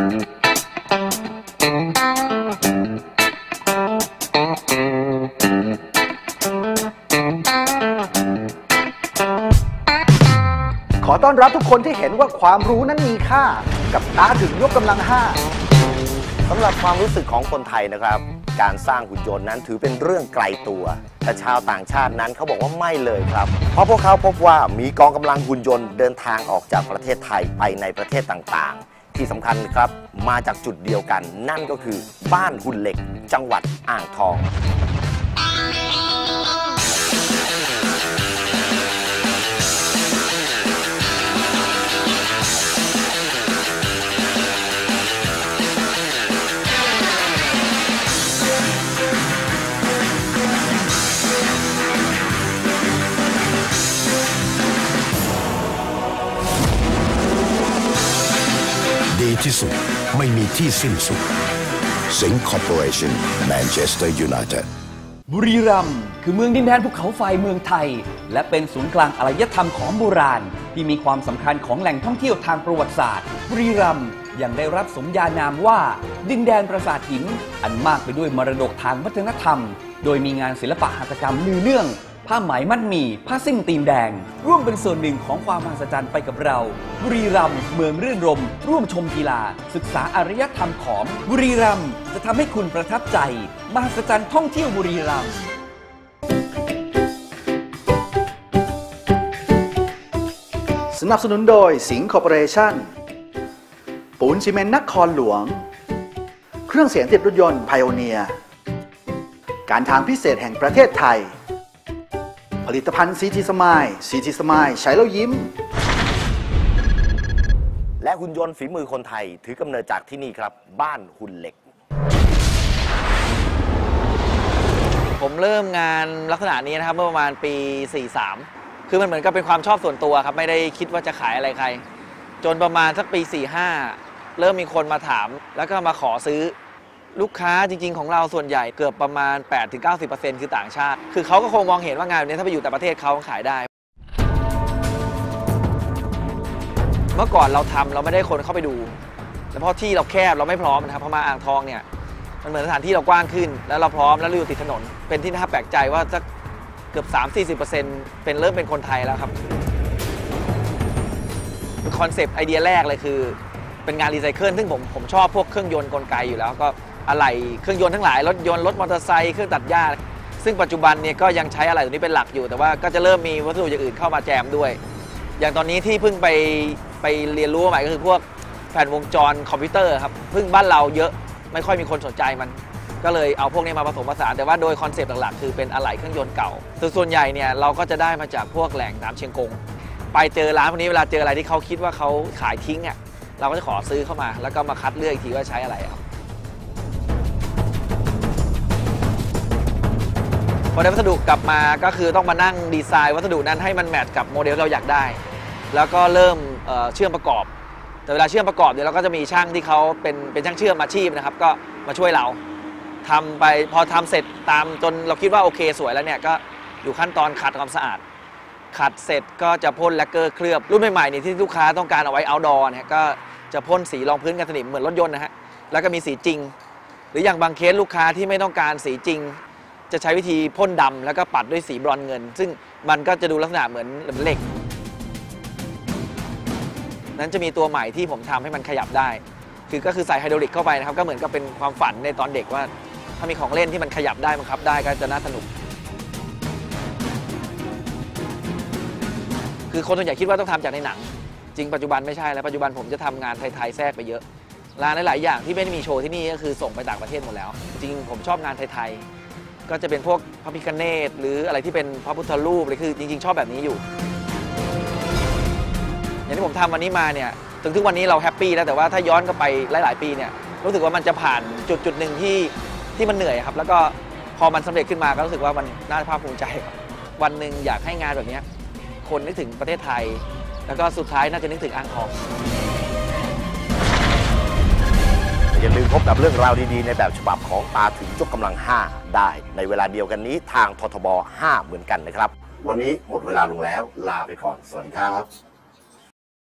ขอต้อนรับทุกคนที่เห็นว่าความรู้นั้นมีค่า กับตาถึงยกกำลังห้าสำหรับความรู้สึกของคนไทยนะครับ การสร้างหุ่นยนต์นั้นถือเป็นเรื่องไกลตัว แต่ชาวต่างชาตินั้นเขาบอกว่าไม่เลยครับ เพราะพวกเขาพบว่ามีกองกำลังหุ่นยนต์เดินทางออกจากประเทศไทยไปในประเทศต่างๆ ที่สำคัญครับ มาจากจุดเดียวกัน นั่นก็คือบ้านหุ่นเหล็กจังหวัดอ่างทอง ที่สุด ไม่มีที่สิ้นสุด Sing Corporation Manchester United บุรีรัมย์คือเมืองดินแดนภูเขาไฟเมืองไทย และเป็นศูนย์กลางอารยธรรมของโบราณ ที่มีความสำคัญของแหล่งท่องเที่ยวทางประวัติศาสตร์ บุรีรัมย์ยังได้รับสมญานามว่า ดินแดนปราสาทหิน อันมากไปด้วยมรดกทางวัฒนธรรม โดยมีงานศิลปะหัตถกรรมลือเนื่อง ผ้าไหมมัดหมี่ ผ้าสิ้นตีนแดง ร่วมเป็นส่วนหนึ่งของความมหัศจรรย์ไปกับเรา บุรีรัมย์เมืองรื่นรม ร่วมชมกีฬา ศึกษาอารยธรรมของบุรีรัมย์จะทำให้คุณประทับใจ มหัศจรรย์ท่องเที่ยวบุรีรัมย์สนับสนุนโดยสิงห์คอร์ปอเรชั่น ปูนซีเมนต์นครหลวง เครื่องเสียงติดรถยนต์ไพโอเนีย การทางพิเศษแห่งประเทศไทย ผลิตภัณฑ์ซีทีสมายซีทีสมายใช้แล้วยิ้ม และหุ่นยนต์ฝีมือคนไทยถือกำเนิดจากที่นี่ครับ บ้านหุ่นเหล็ก ผมเริ่มงานลักษณะนี้นะครับเมื่อประมาณปี 43 คือมันเหมือนกับเป็นความชอบส่วนตัวครับ ไม่ได้คิดว่าจะขายอะไรใคร จนประมาณสักปี 45 เริ่มมีคนมาถาม แล้วก็มาขอซื้อ ลูกค้าจริง ๆ ของเราส่วนใหญ่เกือบประมาณ 8-90%คือต่างชาติ คือเขาก็คงมองเห็นว่างานแบบนี้ถ้าไปอยู่แต่ประเทศเขาขายได้ เมื่อก่อนเราทำเราไม่ได้คนเข้าไปดูแต่เพราะที่เราแคบเราไม่พร้อมนะครับพราะมาอ่างทองเนี่ยมันเหมือนสถานที่เรากว้างขึ้น แล้วเราพร้อมแล้วเราอยู่ติดถนน เป็นที่น่าแปลกใจว่าสักเกือบ 3-40%เป็นเริ่มเป็นคนไทยแล้วครับคอนเซปต์ไอเดียแรกเลยคือเป็นงานรีไซเคิลซึ่งผมผมชอบพวกเครื่องยนต์กลไกอยู่แล้วก็ อะไหล่เครื่องยนต์ทั้งหลายรถยนต์รถมอเตอร์ไซค์เครื่องตัดหญ้า ซึ่งปัจจุบันเนี่ยก็ยังใช้อะไรตัวนี้เป็นหลักอยู่ แต่ว่าก็จะเริ่มมีวัสดุอย่างอื่นเข้ามาแจมด้วย อย่างตอนนี้ที่เพิ่งไปไปเรียนรู้ใหม่ก็คือพวกแผ่นวงจรคอมพิวเตอร์ครับเพิ่งบ้านเราเยอะไม่ค่อยมีคนสนใจมันก็เลยเอาพวกนี้มาผสมผสานแต่ว่าโดยคอนเซปต์หลักๆ คือเป็นอะไหล่เครื่องยนต์เก่าส่วนส่วนใหญ่เนี่ยเราก็จะได้มาจากพวกแหล่งน้ำเชียงกง ไปเจอร้านพวกนี้เวลาเจออะไรที่เขาคิดว่าเขาขายทิ้งอะเราก็จะขอซื้อเข้ามา แล้วก็มาคัดเลือกอีกทีว่าใช้อะไรครับ อได้วัสดุกลับมาก็คือต้องมานั่งดีไซน์วัสดุนั้นให้มันแมทกับโมเดลที่เราอยากได้ แล้วก็เริ่มเเชื่อมประกอบ แต่เวลาเชื่อมประกอบเนี่ยเราก็จะมีช่างที่เขาเป็นเป็นช่างเชื่อมอาชีพนะครับ ก็มาช่วยเราทำไปพอทำเสร็จตามจนเราคิดว่าโอเคสวยแล้วเนี่ยก็อยู่ขั้นตอนขัดความสะอาด ขัดเสร็จก็จะพ่นแลกเกอร์เคลือบรุ่นใหม่ๆนี่ที่ลูกค้าต้องการเอาไว้ outdoor เนี่ยก็จะพ่นสีรองพื้นกันสนิมเหมือนรถยนต์นะฮะแล้วก็มีสีจริง หรืออย่างบางเคสลูกค้าที่ไม่ต้องการสีจริง จะใช้วิธีพ่นดำแล้วก็ปัดด้วยสีบรอนเงิน ซึ่งมันก็จะดูลักษณะเหมือนเหล็ก นั้นจะมีตัวใหม่ที่ผมทำให้มันขยับได้ คือก็คือใส่ไฮดรอลิกเข้าไปนะครับ ก็เหมือนกับเป็นความฝันในตอนเด็กว่า ถ้ามีของเล่นที่มันขยับได้บังคับได้ก็จะน่าสนุก คือคนส่วนใหญ่คิดว่าต้องทำจากในหนัง จริงปัจจุบันไม่ใช่แล้วปัจจุบันผมจะทำงานไทยๆแทรกไปเยอะร้านหลายๆอย่างที่ไม่ได้มีโชว์ที่นี่ก็คือส่งไปต่างประเทศหมดแล้ว จริงผมชอบงานไทยๆ ก็จะเป็นพวกพระพิคเนตหรืออะไรที่เป็นพระพุทธรูปเลยคือจริง ๆ ชอบแบบนี้อยู่ อย่างที่ผมทำวันนี้มาเนี่ยถึงทุกวันนี้เราแฮปปี้แล้วแต่ว่าถ้าย้อนกลับไปหลาย ๆ ปีเนี่ยรู้สึกว่ามันจะผ่านจุดจุดหนึ่งที่ที่มันเหนื่อยครับ แล้วก็พอมันสำเร็จขึ้นมาก็รู้สึกว่ามันน่าภาคภูมิใจครับวันหนึ่งอยากให้งานแบบนี้คนนึกถึงประเทศไทย แล้วก็สุดท้ายน่าจะนึกถึงอ่างทองอย่าลืมพบกับเรื่องราวดีๆ ในแบบฉบับ ของปลาถึงยกกำลัง 5 ได้ ในเวลาเดียวกันนี้ทางททบ 5 เหมือนกันนะครับ วันนี้หมดเวลาลงแล้วลาไปก่อน สวัสดีครับ